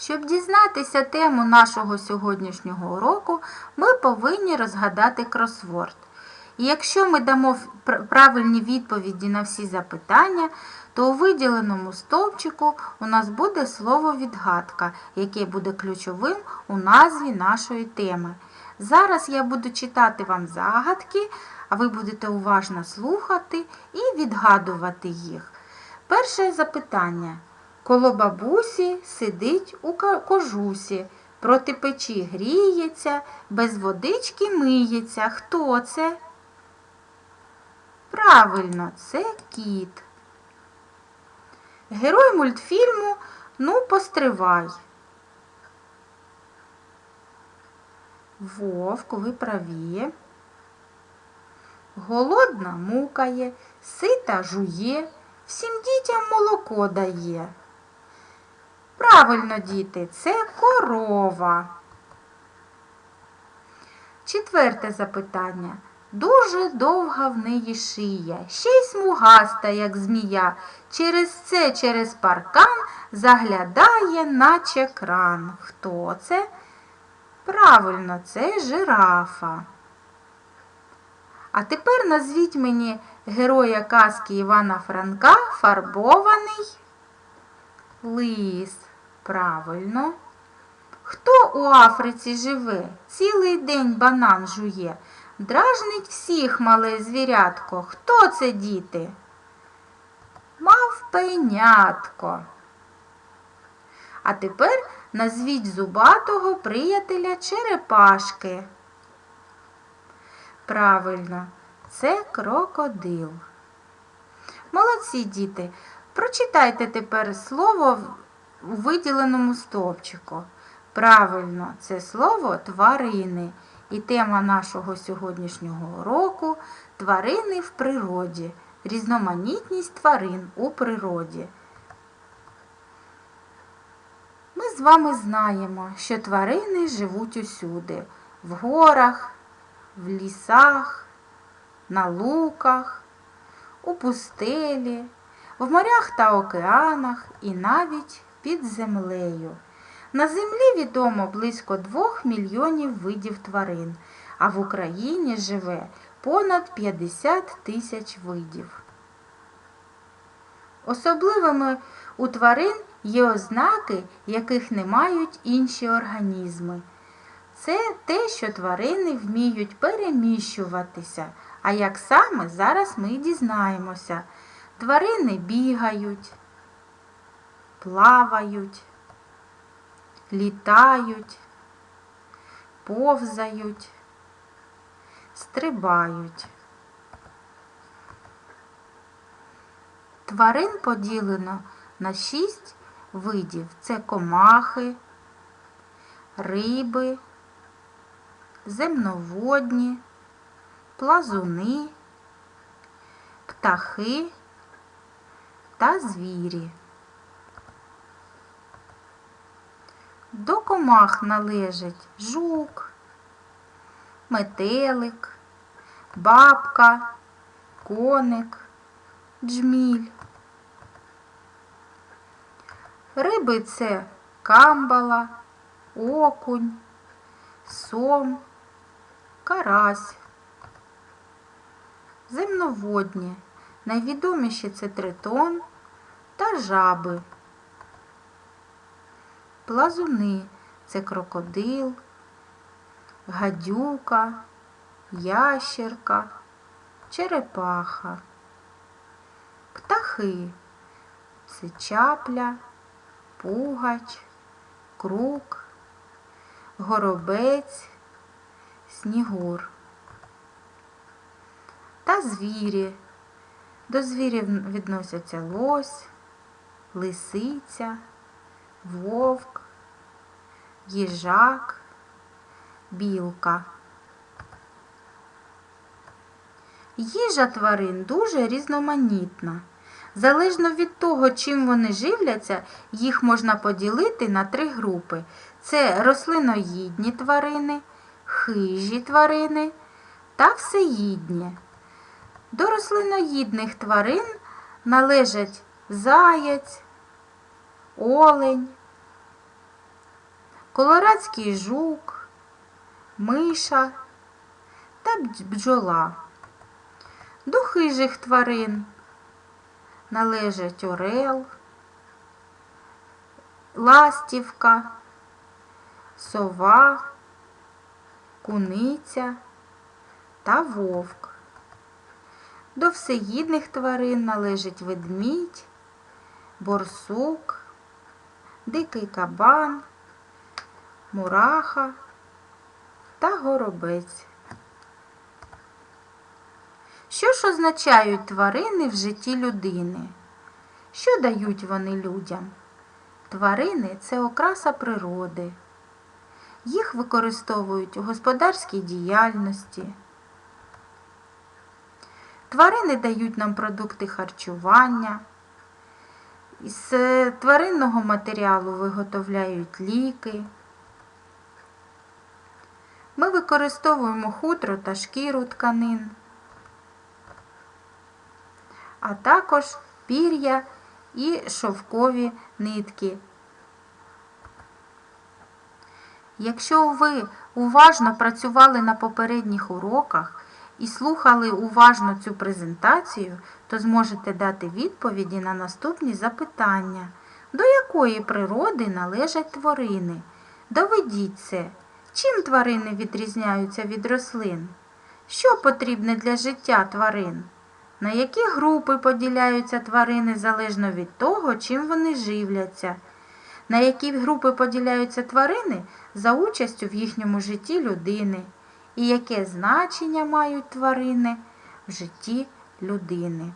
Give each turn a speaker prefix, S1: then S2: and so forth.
S1: Щоб дізнатися тему нашого сьогоднішнього уроку, ми повинні розгадати кросворд. І якщо ми дамо правильні відповіді на всі запитання, то у виділеному стовпчику у нас буде слово відгадка, яке буде ключовим у назві нашої теми. Зараз я буду читати вам загадки, а ви будете уважно слухати і відгадувати їх. Перше запитання. Коло бабусі сидить у кожусі, проти печі гріється, без водички миється. Хто це? Правильно, це кіт. Герой мультфільму Ну, постривай. Вовк, ви праві. Голодна мукає, сита жує, всім дітям молоко дає. Правильно, діти, це корова. Четверте запитання. Дуже довга в неї шия, ще й смугаста, як змія. Через це, через паркан заглядає, наче кран. Хто це? Правильно, це жирафа. А тепер назвіть мені героя казки Івана Франка фарбований лис. Правильно. Хто у Африці живе? Цілий день банан жує. Дражнить всіх мале звірятко. Хто це діти? Мавпенятко. А тепер назвіть зубатого приятеля черепашки. Правильно, це крокодил. Молодці діти. Прочитайте тепер слово у виділеному стовпчику. Правильно, це слово тварини. І тема нашого сьогоднішнього уроку тварини в природі. Різноманітність тварин у природі. Ми з вами знаємо, що тварини живуть усюди в горах, в лісах, на луках, у пустелі, в морях та океанах і навіть під землею. На землі відомо близько 2 мільйонів видів тварин, а в Україні живе понад 50 тисяч видів. Особливими у тварин є ознаки, яких не мають інші організми. Це те, що тварини вміють переміщуватися. А як саме зараз ми дізнаємося. Тварини бігають, плавають, літають, повзають, стрибають. Тварин поділено на шість видів. Це комахи, риби, земноводні, плазуни, птахи та звірі. До комах належать жук, метелик, бабка, коник, джміль. Риби це камбала, окунь, сом, карась. Земноводні. Найвідоміші це тритон та жаби. Плазуни це крокодил, гадюка, ящерка, черепаха. Птахи це чапля, пугач, крук, горобець, снігур. Та звірі. До звірів відносяться лось, лисиця, вовк, їжак, білка. Їжа тварин дуже різноманітна. Залежно від того, чим вони живляться, їх можна поділити на три групи: це рослиноїдні тварини, хижі тварини та всеїдні. До рослиноїдних тварин належать заяць, олень, колорадський жук, миша та бджола. До хижих тварин належать орел, ластівка, сова, куниця та вовк. До всеїдних тварин належить ведмідь, борсук, дикий кабан, мураха та горобець. Що ж означають тварини в житті людини? Що дають вони людям? Тварини це окраса природи. Їх використовують у господарській діяльності. Тварини дають нам продукти харчування. Із е, тваринного матеріалу виготовляють ліки. Ми використовуємо хутро та шкіру тканин, а також пір'я і шовкові нитки. Якщо ви уважно працювали на попередніх уроках і слухали уважно цю презентацію, то зможете дати відповіді на наступні запитання. До якої природи належать тварини? Доведіть це. Чим тварини відрізняються від рослин? Що потрібне для життя тварин? На які групи поділяються тварини залежно від того, чим вони живляться? На які групи поділяються тварини за участю в їхньому житті людини? І яке значення мають тварини в житті людини?